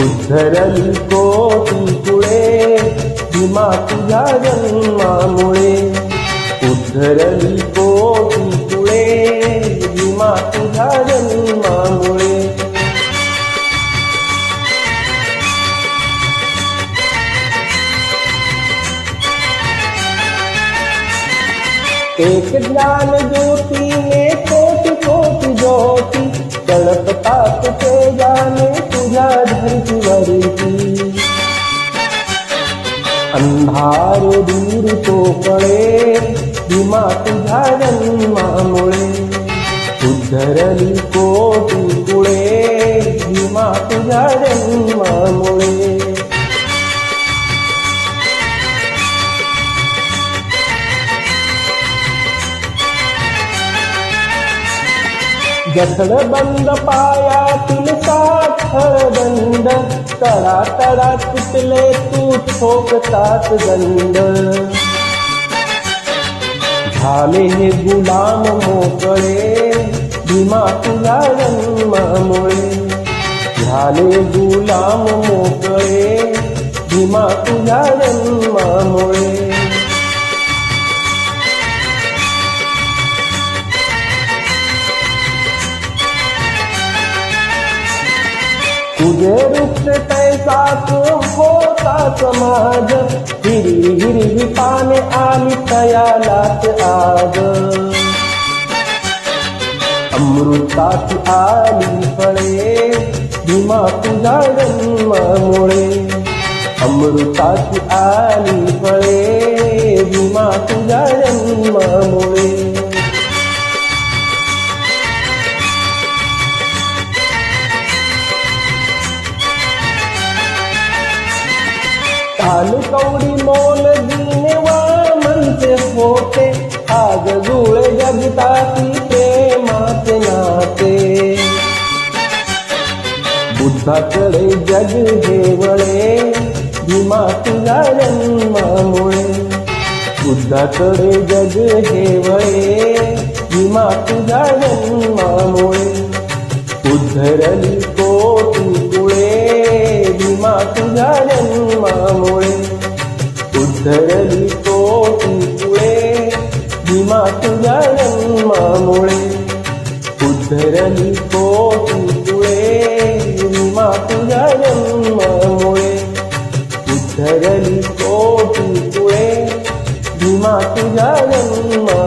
उद्धरली कोटी कुळे भीमा तुझ्या जन्मामुळे उद्धरली कोटी कुळे भीमा एक ज्ञान ज्योति में कोटि कोटि अंधार दूर तो कळे भीमा तुझ्या जन्मामुळे उद्धरली कोटी कुळे भीमा तुझ्या जन्मामुळे जसड बंद पायातील ખળદંડ તળા તળા તૂટલે તું ઠોકતા દંડ ઝાલે ગુલામ મોકળે ભીમા તુલા રંગમાં મોળે ઝાલે ગુલામ મોકળે ભીમા તુલા રંગમાં મોળે तुझे वृक्ष तैसा होता समाज? हिरवी हिरवी पाने आली तयालाच आज। अमृताची आली फळे भीमा तुझ्या जन्मामुळे. अमृताची आली फळे भीमा तुझा जन्मामुळे. काल कवडी मोल दिने म्हणते होते आज जुळे जगताती प्रेमाचे नाते। बुद्धाकडे जग हेवळे भीमा तुझ्या जन्मामुळे बुद्धाकडे जग हेवळे भीमा तुझ्या जन्मामुळे उद्धरली വിരലി കോട്ടുളേ മാറ്റുകയമ്മേ ഉദ്ധരലി കോട്ടുളേ ഭീമാറ്റുകയമ്മേ